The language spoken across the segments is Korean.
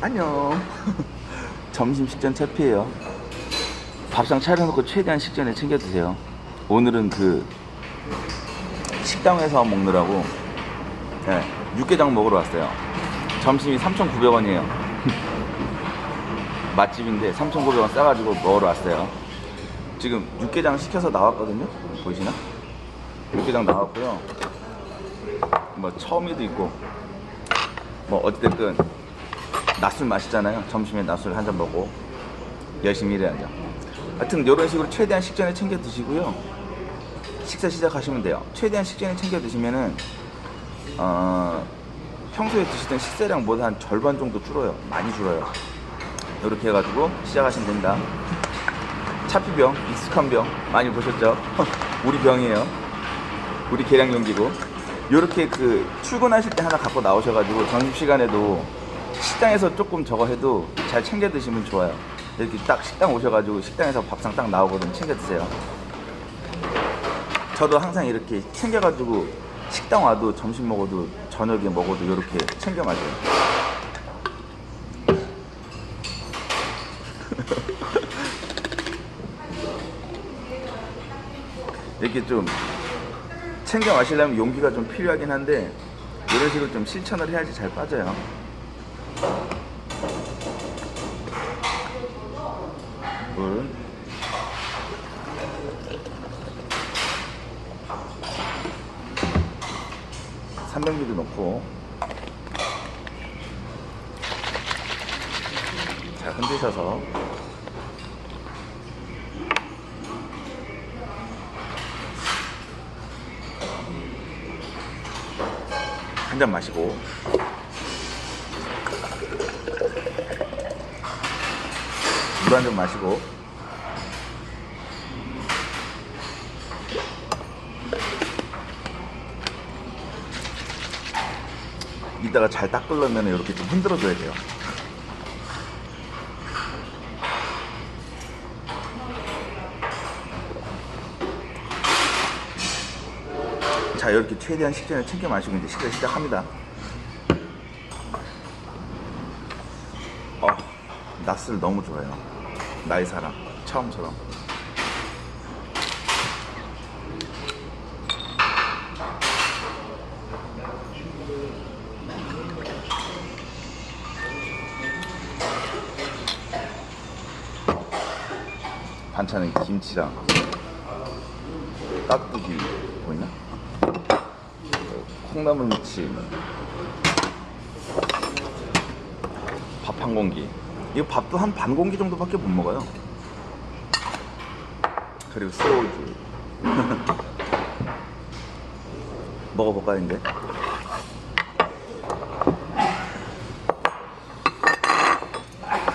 안녕. 점심 식전 채피예요. 밥상 차려놓고 최대한 식전에 챙겨 드세요. 오늘은 그 식당에서 먹느라고 네, 육개장 먹으러 왔어요. 점심이 3,900원이에요. 맛집인데 3,900원 싸가지고 먹으러 왔어요. 지금 육개장 시켜서 나왔거든요. 보이시나? 육개장 나왔고요. 뭐 처음에도 있고 뭐 어쨌든 낮술 마시잖아요. 점심에 낮술 한 잔 먹고 열심히 일해야죠. 하여튼 이런 식으로 최대한 식전에 챙겨 드시고요. 식사 시작하시면 돼요. 최대한 식전에 챙겨 드시면은 어, 평소에 드시던 식사량보다 한 절반 정도 줄어요. 많이 줄어요. 이렇게 해가지고 시작하시면 됩니다. 차피병, 익숙한 병 많이 보셨죠? 우리 병이에요. 우리 계량 용기고 이렇게 그 출근하실 때 하나 갖고 나오셔가지고 점심 시간에도 식당에서 조금 저거 해도 잘 챙겨 드시면 좋아요. 이렇게 딱 식당 오셔가지고 식당에서 밥상 딱 나오거든 챙겨 드세요. 저도 항상 이렇게 챙겨가지고 식당 와도 점심 먹어도 저녁에 먹어도 이렇게 챙겨 마셔요. 이렇게 좀 챙겨 마시려면 용기가 좀 필요하긴 한데 이런 식으로 좀 실천을 해야지 잘 빠져요. 물. 삼백미도 넣고. 잘 흔드셔서. 한 잔 마시고 물 한 잔 마시고 이따가 잘 닦으려면 이렇게 좀 흔들어 줘야 돼요. 자 이렇게 최대한 식전에 챙겨 마시고 이제 식사 시작합니다. 어, 낮술 너무 좋아요. 나의 사랑 처음처럼. 반찬은 김치랑 깍두기 보이나? 콩나물 무침 밥 한 공기 이거 밥도 한 반 공기 정도밖에 못 먹어요. 그리고 소주. 먹어볼까요 이제?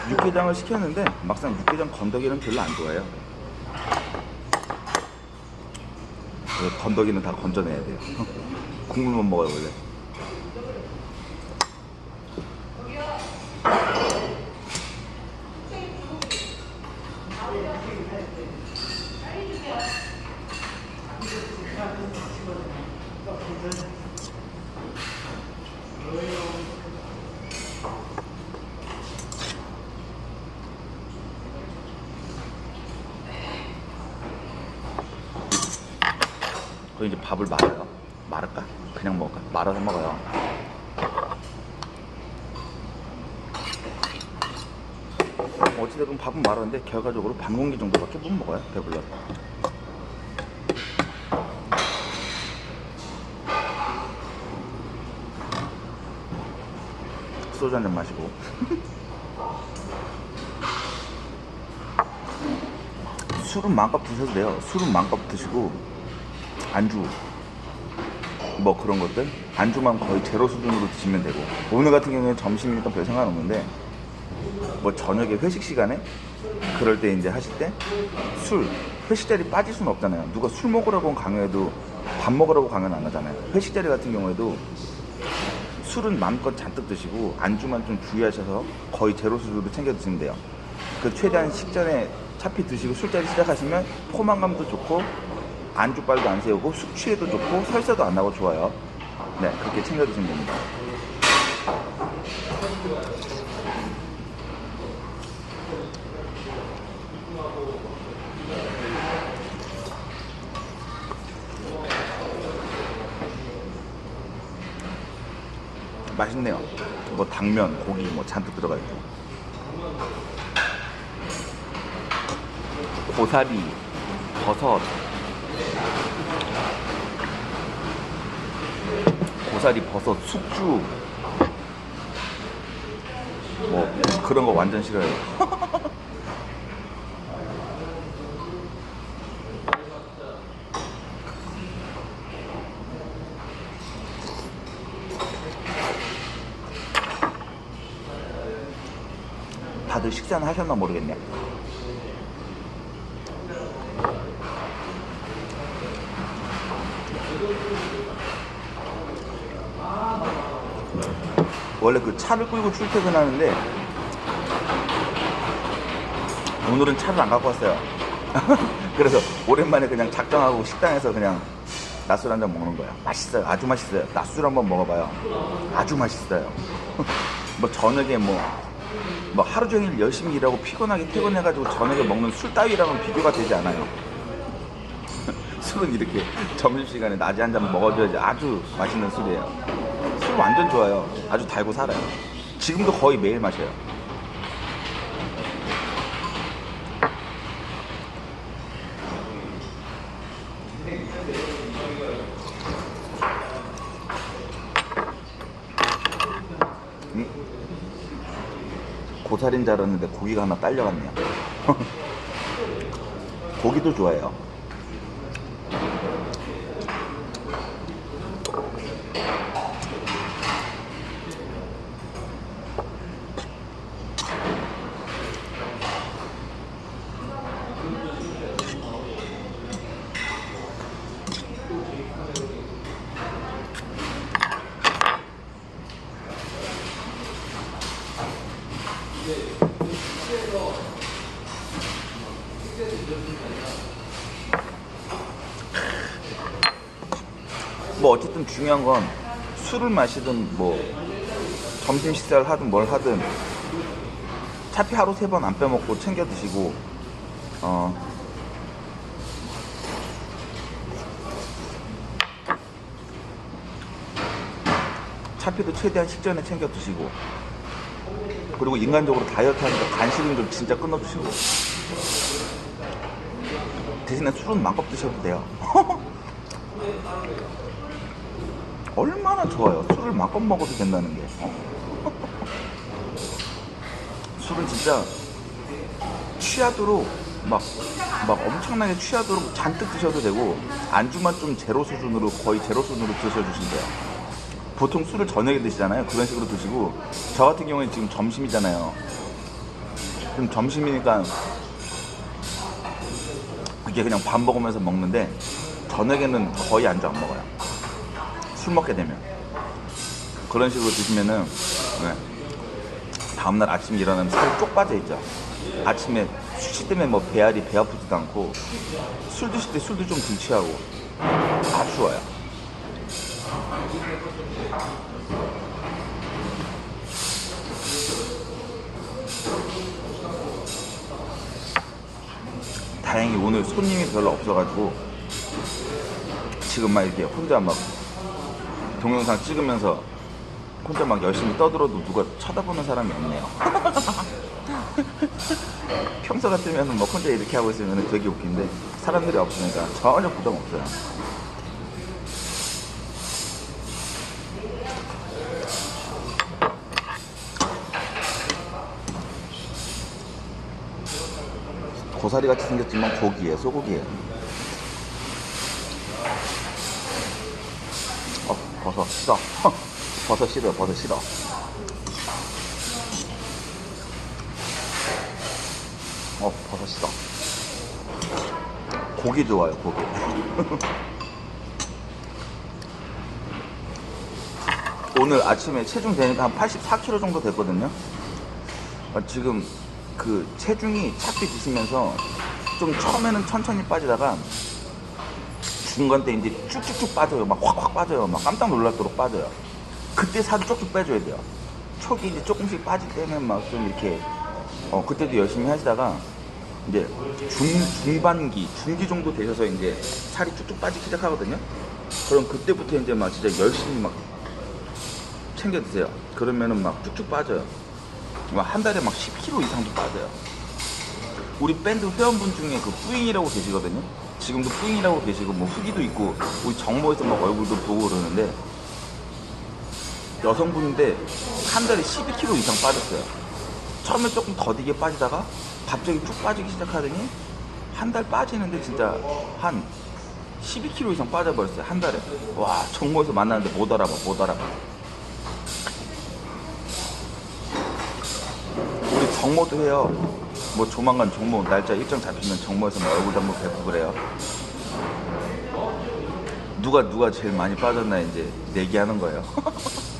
육개장을 시켰는데 막상 육개장 건더기는 별로 안 좋아해요. 그 건더기는 다 건져내야 돼요. 국물만 먹어요 원래 그 이제 밥을 말아요. 말을까? 그냥 먹을까? 말아서 먹어요. 어찌됐든 밥은 말았는데 결과적으로 반 공기 정도밖에 못 먹어요. 배불러서. 소주 한 잔 마시고. 술은 마음껏 드셔도 돼요. 술은 마음껏 드시고 안주 뭐 그런 것들? 안주만 거의 제로 수준으로 드시면 되고. 오늘 같은 경우에는 점심이니까 별 상관없는데 뭐 저녁에 회식 시간에? 그럴 때 이제 하실 때 술 회식 자리 빠질 수는 없잖아요. 누가 술 먹으라고 강요해도 밥 먹으라고 강요는 안 하잖아요. 회식 자리 같은 경우에도 술은 마음껏 잔뜩 드시고 안주만 좀 주의하셔서 거의 제로 수준으로 챙겨 드시면 돼요. 그 최대한 식전에 차피 드시고 술자리 시작하시면 포만감도 좋고 안주빨도 안 세우고 숙취에도 좋고 설사도 안 나고 좋아요. 네 그렇게 챙겨 드시면 됩니다. 맛있네요. 뭐 당면, 고기 뭐 잔뜩 들어가 있고. 고사리, 버섯 고사리, 버섯, 숙주. 뭐 그런 거 완전 싫어요. 다들 식사는 하셨나 모르겠네. 원래 그 차를 끌고 출퇴근하는데 오늘은 차를 안 갖고 왔어요. 그래서 오랜만에 그냥 작정하고 식당에서 그냥 낮술 한 잔 먹는 거야. 맛있어요. 아주 맛있어요. 낮술 한번 먹어봐요. 아주 맛있어요. 뭐 저녁에 뭐, 뭐 하루 종일 열심히 일하고 피곤하게 퇴근해가지고 저녁에 먹는 술 따위랑은 비교가 되지 않아요. 술은 이렇게 점심시간에 낮에 한 잔 먹어줘야지 아주 맛있는 술이에요. 술 완전 좋아요. 아주 달고 살아요. 지금도 거의 매일 마셔요. 음? 고살인 줄 알았는데 고기가 하나 딸려갔네요. 고기도 좋아해요. 뭐 어쨌든 중요한 건 술을 마시든 뭐 점심 식사를 하든 뭘 하든 차피 하루 세 번 안 빼먹고 챙겨 드시고 어. 차피도 최대한 식전에 챙겨 드시고 그리고 인간적으로 다이어트 하니까 간식은 좀 진짜 끊어 드시고. 대신에 술은 마음껏 드셔도 돼요 얼마나 좋아요. 술을 마음껏 먹어도 된다는 게. 어? 술은 진짜 취하도록 막, 막 엄청나게 취하도록 잔뜩 드셔도 되고 안주만 좀 제로 수준으로 거의 제로 수준으로 드셔주신대요. 보통 술을 저녁에 드시잖아요. 그런 식으로 드시고 저 같은 경우에 지금 점심이잖아요. 지금 점심이니까 이게 그냥 밥 먹으면서 먹는데 저녁에는 거의 안주 안 먹어요. 술 먹게 되면 그런 식으로 드시면은 네. 다음날 아침 일어나면 살이 쪽 빠져 있죠. 아침에 수치 때문에 뭐 배알이 배 아프지도 않고 술 드실 때 술도 좀 덜 취하고 아주 좋아요. 다행히 오늘 손님이 별로 없어가지고 지금 막 이렇게 혼자 막 동영상 찍으면서 혼자 막 열심히 떠들어도 누가 쳐다보는 사람이 없네요. 평소 같으면 막 혼자 이렇게 하고 있으면 되게 웃긴데 사람들이 없으니까 전혀 부담 없어요. 고사리 같이 생겼지만 고기에 소고기예요. 어, 버섯 싫어. 버섯 싫어, 버섯 싫어. 어, 버섯 싫어. 고기 좋아요, 고기. 오늘 아침에 체중 되니까 한 84kg 정도 됐거든요. 어, 지금 그 체중이 차피 드시면서 좀 처음에는 천천히 빠지다가 중간 때 이제 쭉쭉쭉 빠져요. 막 확확 빠져요. 막 깜짝 놀랄도록 빠져요. 그때 살을 쪽쪽 빼줘야 돼요. 초기 이제 조금씩 빠질 때는 막 좀 이렇게 어 그때도 열심히 하시다가 이제 중 중반기 중기 정도 되셔서 이제 살이 쭉쭉 빠지기 시작하거든요. 그럼 그때부터 이제 막 진짜 열심히 막 챙겨 드세요. 그러면은 막 쭉쭉 빠져요. 막 한 달에 막 10kg 이상도 빠져요. 우리 밴드 회원분 중에 그 뿌잉이라고 계시거든요. 지금도 뿌잉이라고 계시고 뭐 후기도 있고 우리 정모에서 막 얼굴도 보고 그러는데 여성분인데 한 달에 12kg 이상 빠졌어요. 처음에 조금 더디게 빠지다가 갑자기 쭉 빠지기 시작하더니 한 달 빠지는데 진짜 한 12kg 이상 빠져버렸어요. 한 달에. 와, 정모에서 만나는데 못 알아봐, 못 알아봐. 우리 정모도 해요. 뭐 조만간 정모 날짜 일정 잡히면 정모에서 뭐 얼굴도 한번 뵙고 그래요. 누가 누가 제일 많이 빠졌나 이제 내기하는 거예요.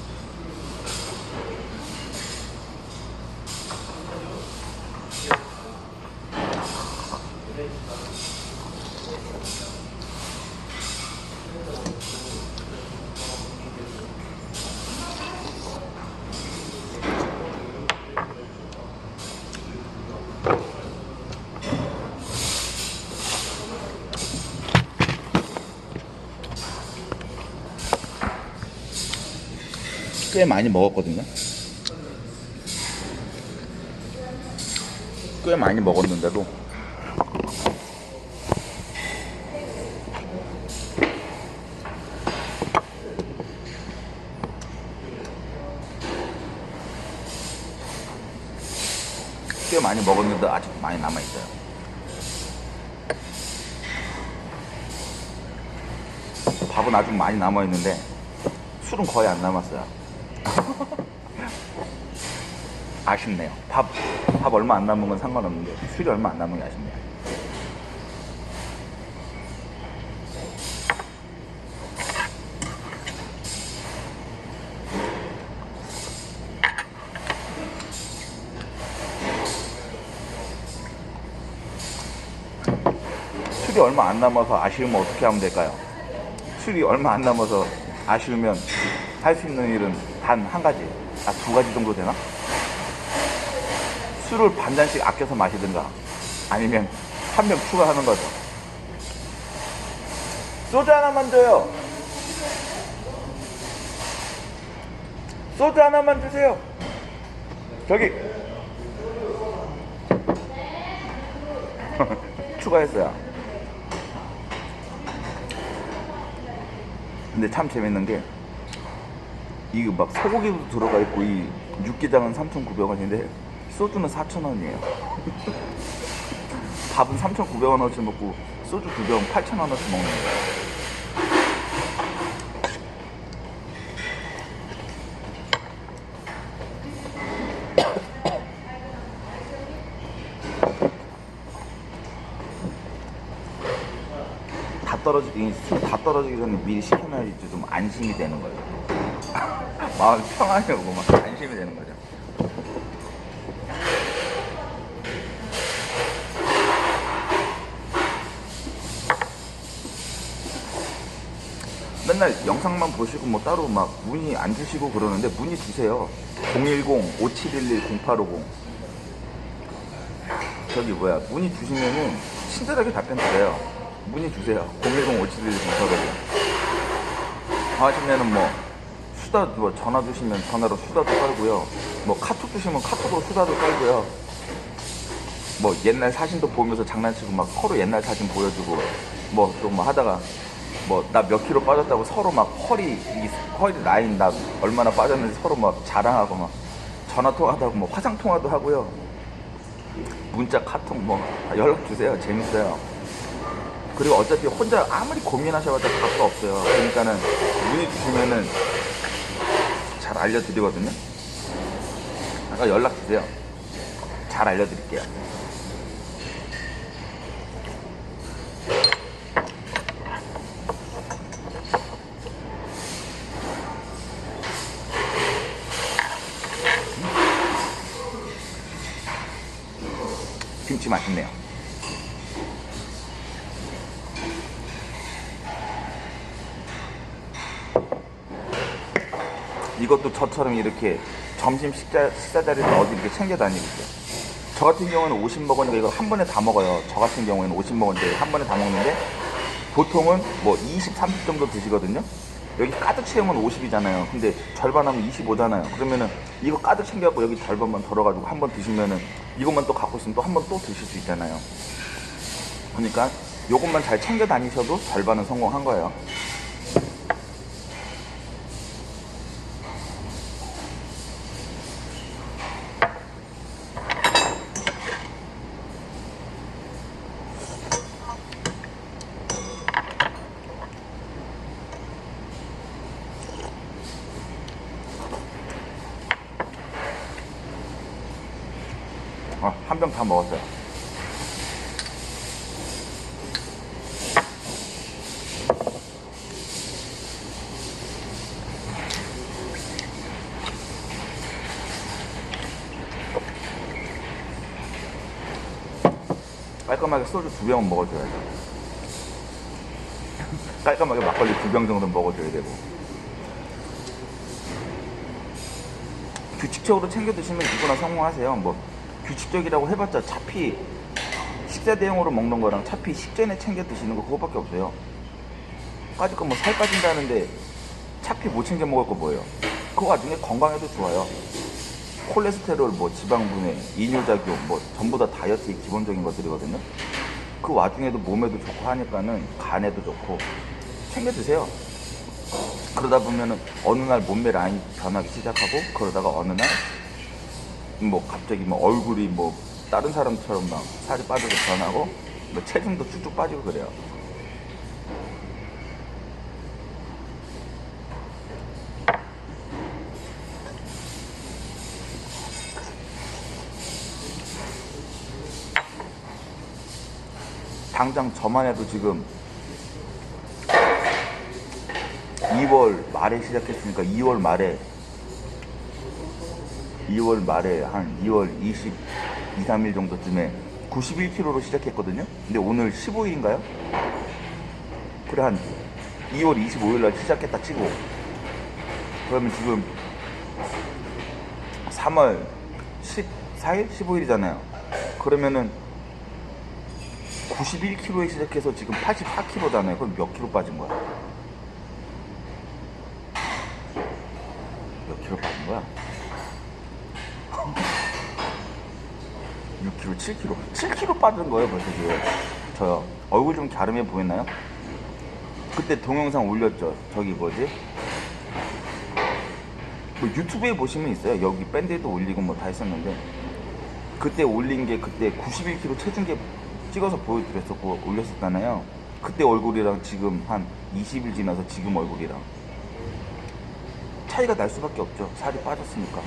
꽤 많이 먹었거든요. 꽤 많이 먹었는데도 꽤 많이 먹었는데 아직 많이 남아 있어요. 밥은 아직 많이 남아 있는데 술은 거의 안 남았어요. 아쉽네요. 밥, 밥 얼마 안 남은 건 상관없는데 술이 얼마 안 남은 게 아쉽네요. 술이 얼마 안 남아서 아쉬우면 어떻게 하면 될까요? 술이 얼마 안 남아서 아쉬우면 할 수 있는 일은 단 한 가지, 아 두 가지 정도 되나? 술을 반 잔씩 아껴서 마시든가 아니면 한 병 추가하는 거죠. 소주 하나만 줘요. 소주 하나만 주세요. 저기 추가했어요. 근데 참 재밌는 게 이거 막 소고기도 들어가 있고 이 육개장은 3,900원인데 소주는 4,000원이에요. 밥은 3,900원어치 먹고 소주 두병 8,000원어치 먹는 거예요. 다 떨어지기 다 떨어지기 전에 미리 시켜놔야지 좀 안심이 되는 거예요. 마음 평안이 오고 막 안심이 되는 거죠. 맨날 영상만 보시고 뭐 따로 막 문의 안 주시고 그러는데 문의 주세요. 010-5711-0850 저기 뭐야 문의 주시면은 친절하게 답변 드려요. 문의 주세요. 010-5711-0850 하시면은 뭐 수다 뭐 전화 주시면 전화로 수다도 깔고요. 뭐 카톡 주시면 카톡으로 수다도 깔고요. 뭐 옛날 사진도 보면서 장난치고 막 서로 옛날 사진 보여주고 뭐 또뭐 하다가 뭐 나 몇 킬로 빠졌다고 서로 막 허리 이 허리 라인 나 얼마나 빠졌는지 서로 막 자랑하고 막 전화 통화도 하고 뭐 화상 통화도 하고요. 문자 카톡 뭐 연락 주세요. 재밌어요. 그리고 어차피 혼자 아무리 고민하셔봤자 답도 없어요. 그러니까는 문의 주시면은 잘 알려드리거든요. 아까 연락 주세요. 잘 알려드릴게요. 김치 맛있네요. 이것도 저처럼 이렇게 점심 식자, 식사 자리에 어디 이렇게 챙겨 다니고 있어요. 저 같은 경우는 50 먹으니까 이거 한 번에 다 먹어요. 저 같은 경우에는 50 먹었는데 한 번에 다 먹는데 보통은 뭐 20, 30 정도 드시거든요. 여기 가득 채우면 50이잖아요. 근데 절반하면 25잖아요. 그러면은 이거 가득 챙겨갖고 여기 절반만 덜어가지고 한 번 드시면은 이것만 또 갖고 있으면 또 한 번 또 드실 수 있잖아요. 그러니까 요것만 잘 챙겨 다니셔도 절반은 성공한 거예요. 아, 한 병 다 먹었어요. 깔끔하게 소주 두 병은 먹어줘야죠. 깔끔하게 막걸리 두 병 정도 는 먹어줘야 되고. 규칙적으로 챙겨 드시면 누구나 성공하세요. 뭐 규칙적이라고 해봤자 차피 식사 대용으로 먹는 거랑 차피 식전에 챙겨 드시는 거 그거밖에 없어요. 까짓 거뭐 살 빠진다는데 차피 못 챙겨 먹을 거 뭐예요? 그 와중에 건강에도 좋아요. 콜레스테롤, 뭐 지방분해, 이뇨작용, 뭐 전부 다 다이어트의 기본적인 것들이거든요. 그 와중에도 몸에도 좋고 하니까는 간에도 좋고 챙겨 드세요. 그러다 보면은 어느 날 몸매 라인이 변하기 시작하고 그러다가 어느 날 뭐 갑자기 뭐 얼굴이 뭐 다른 사람처럼 막 살이 빠져서 변하고 뭐 체중도 쭉쭉 빠지고 그래요. 당장 저만 해도 지금 2월 말에 시작했으니까 2월 말에 2월 말에 한 2월 20, 2, 3일 정도쯤에 91kg로 시작했거든요. 근데 오늘 15일인가요? 그래 한 2월 25일 날 시작했다 치고 그러면 지금 3월 14일, 15일이잖아요. 그러면은 91kg에 시작해서 지금 84kg잖아요. 그럼 몇 킬로 빠진 거야? 몇 킬로 빠진 거야? 6kg, 7kg. 7kg 빠진 거예요, 벌써 지금. 저요. 얼굴 좀 갸름해 보였나요? 그때 동영상 올렸죠. 저기 뭐지? 뭐 유튜브에 보시면 있어요. 여기 밴드에도 올리고 뭐 다 했었는데. 그때 올린 게 그때 91kg 체중계 찍어서 보여드렸었고 올렸었잖아요. 그때 얼굴이랑 지금 한 20일 지나서 지금 얼굴이랑 차이가 날 수밖에 없죠. 살이 빠졌으니까.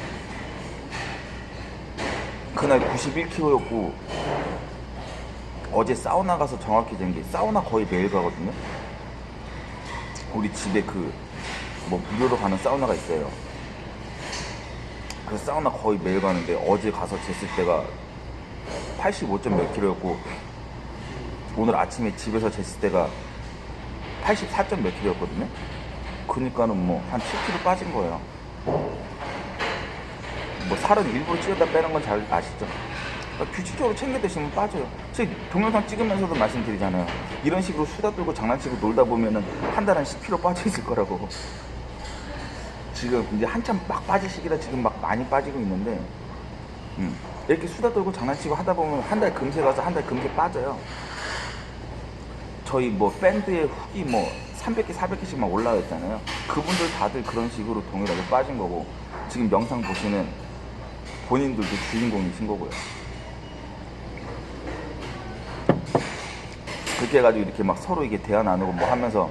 그날 91kg였고 어제 사우나 가서 정확히 된게 사우나 거의 매일 가거든요. 우리 집에 그 뭐 무료로 가는 사우나가 있어요. 그 사우나 거의 매일 가는데 어제 가서 쟀을 때가 85점 몇 킬로였고 오늘 아침에 집에서 쟀을 때가 84점 몇 킬로였거든요. 그러니까는 뭐 한 7kg 빠진 거예요. 뭐 살은 일부러 찌어다 빼는 건 잘 아시죠? 규칙적으로 챙겨 드시면 빠져요. 제 동영상 찍으면서도 말씀드리잖아요. 이런 식으로 수다 떨고 장난치고 놀다 보면은 한달한 10kg 빠져 있을 거라고. 지금 이제 한참 막 빠질 시기라 지금 막 많이 빠지고 있는데, 음, 이렇게 수다 떨고 장난치고 하다 보면 한 달 금세 가서 한 달 금세 빠져요. 저희 뭐 밴드의 훅이 뭐 300개, 400개씩 막 올라와 있잖아요. 그분들 다들 그런 식으로 동일하게 빠진 거고, 지금 영상 보시는 본인들도 주인공이신 거고요. 그렇게 해가지고 이렇게 막 서로 이게 대화 나누고 뭐 하면서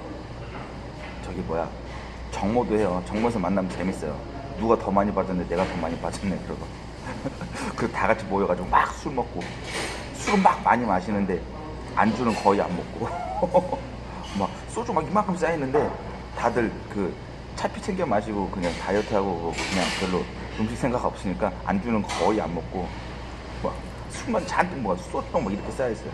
저기 뭐야 정모도 해요. 정모에서 만나면 재밌어요. 누가 더 많이 빠졌네, 내가 더 많이 빠졌네 그러고. 그리고 다 같이 모여가지고 막 술 먹고 술은 막 많이 마시는데 안주는 거의 안 먹고 막 소주 막 이만큼 쌓이는데 다들 그 차피 챙겨 마시고 그냥 다이어트하고 그냥 별로 음식 생각 없으니까 안주는 거의 안 먹고 막 술만 잔뜩 먹어 소떡 막 이렇게 쌓여 있어요.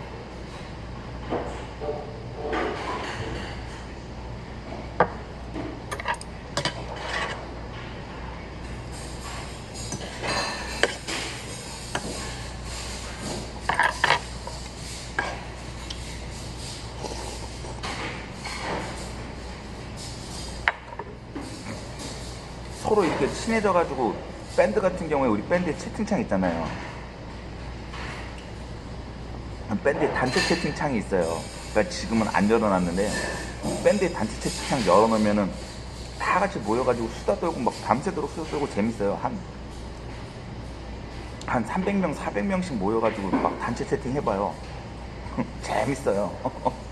서로 이렇게 친해져가지고 밴드 같은 경우에 우리 밴드 채팅창 있잖아요. 밴드 단체 채팅창이 있어요. 그러니까 지금은 안 열어놨는데 밴드 단체 채팅창 열어놓으면은 다 같이 모여가지고 수다 떨고 막 밤새도록 수다 떨고 재밌어요. 한, 한 300명, 400명씩 모여가지고 막 단체 채팅 해봐요. 재밌어요.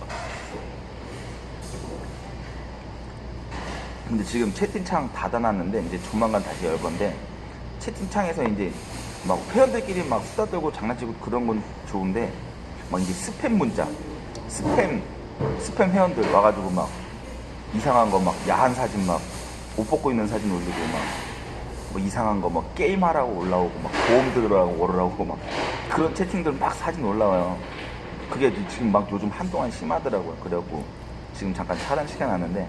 근데 지금 채팅창 닫아놨는데 이제 조만간 다시 열 건데 채팅창에서 이제 막 회원들끼리 막 수다 떨고 장난치고 그런 건 좋은데 막 이제 스팸 문자, 스팸 스팸 회원들 와가지고 막 이상한 거 막 야한 사진 막 옷 벗고 있는 사진 올리고 막 뭐 이상한 거 막 게임하라고 올라오고 막 보험 들으라고 오르라고 막 그런 채팅들 막 사진 올라와요. 그게 지금 막 요즘 한동안 심하더라고요. 그래갖고 지금 잠깐 차단 시켜놨는데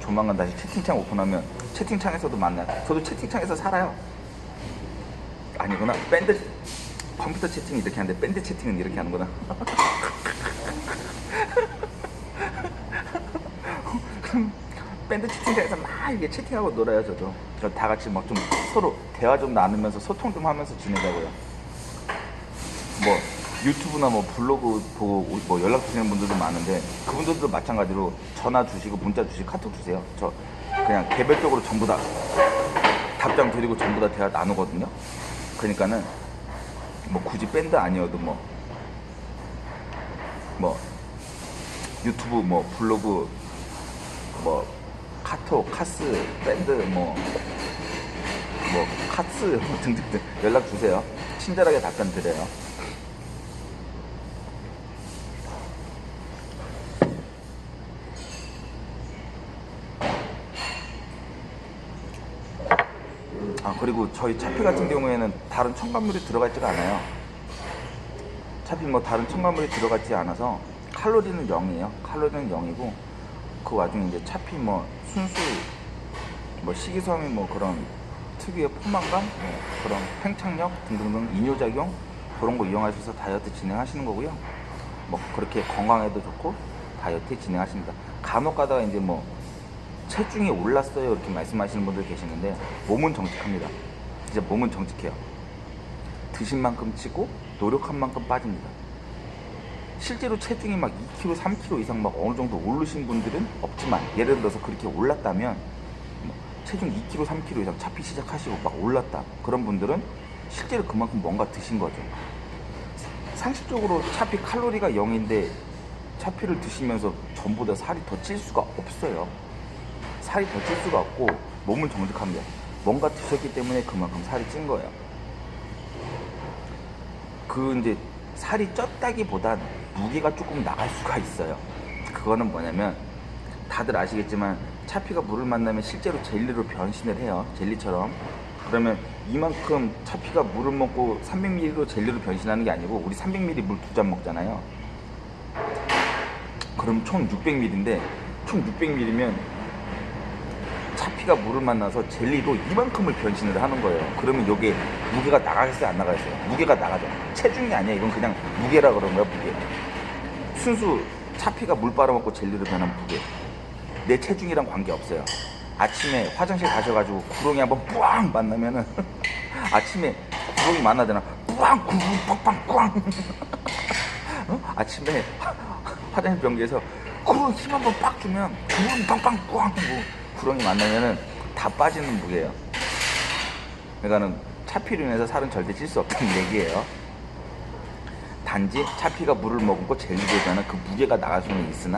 조만간 다시 채팅창 오픈하면 채팅창에서도 만나요. 저도 채팅창에서 살아요. 아니구나. 밴드 컴퓨터 채팅이 이렇게 하는데 밴드 채팅은 이렇게 하는구나. 밴드 채팅창에서 막 이렇게 채팅하고 놀아요, 저도. 다 같이 막 좀 서로 대화 좀 나누면서 소통 좀 하면서 지내자고요. 뭐 유튜브나 뭐 블로그 보고 뭐 연락 주시는 분들도 많은데 그분들도 마찬가지로 전화 주시고 문자 주시고 카톡 주세요. 저 그냥 개별적으로 전부 다 답장 드리고 전부 다 대화 나누거든요. 그러니까는 뭐 굳이 밴드 아니어도 뭐뭐 유튜브 뭐 블로그 뭐 카톡 카스 밴드 뭐뭐 카스 뭐 등등등 연락 주세요. 친절하게 답변 드려요. 아 그리고 저희 차피 같은 경우에는 다른 첨가물이 들어가 있지가 않아요. 차피 뭐 다른 첨가물이 들어가지 않아서 칼로리는 0이에요. 칼로리는 0이고 그 와중에 이제 차피 뭐 순수 뭐 식이섬유 뭐 그런 특유의 포만감 뭐 그런 팽창력 등등등 이뇨작용 그런 거 이용하셔서 다이어트 진행하시는 거고요. 뭐 그렇게 건강에도 좋고 다이어트 진행하십니다. 간혹 가다가 이제 뭐 체중이 올랐어요 이렇게 말씀하시는 분들 계시는데 몸은 정직합니다. 진짜 몸은 정직해요. 드신 만큼 찌고 노력한 만큼 빠집니다. 실제로 체중이 막 2kg, 3kg 이상 막 어느 정도 오르신 분들은 없지만 예를 들어서 그렇게 올랐다면 뭐 체중 2kg, 3kg 이상 차피 시작하시고 막 올랐다 그런 분들은 실제로 그만큼 뭔가 드신 거죠. 상식적으로 차피 칼로리가 0인데 차피를 드시면서 전보다 살이 더 찔 수가 없어요. 살이 더 찔 수가 없고 몸은 정직합니다. 뭔가 드셨기 때문에 그만큼 살이 찐 거예요. 그 이제 살이 쪘다기보단 무게가 조금 나갈 수가 있어요. 그거는 뭐냐면 다들 아시겠지만 차피가 물을 만나면 실제로 젤리로 변신을 해요. 젤리처럼. 그러면 이만큼 차피가 물을 먹고 300ml로 젤리로 변신하는 게 아니고 우리 300ml 물 두 잔 먹잖아요. 그럼 총 600ml인데 총 600ml면 차 피가 물을 만나서 젤리로 이만큼을 변신을 하는 거예요. 그러면 이게 무게가 나가겠어요? 안 나가겠어요? 무게가 나가죠. 체중이 아니야. 이건 그냥 무게라 그런 거야, 무게. 순수 차피가 물 빨아먹고 젤리로 변한 무게. 내 체중이랑 관계없어요. 아침에 화장실 가셔가지고 구렁이 한번 뿌앙 만나면은 아침에 구렁이 만나잖아. 뿌앙, 구렁, 빡빡, 뿌앙. 어? 아침에 화 장실 변기에서 구렁 힘 한번 빡 주면 구렁 빵빵 뿌앙 하고 구렁이 만나면은 다 빠지는 무게예요. 그러니까는 차피로 인해서 살은 절대 찔 수 없다는 얘기예요. 단지 차피가 물을 머금고 변한 그 무게가 나갈 수는 있으나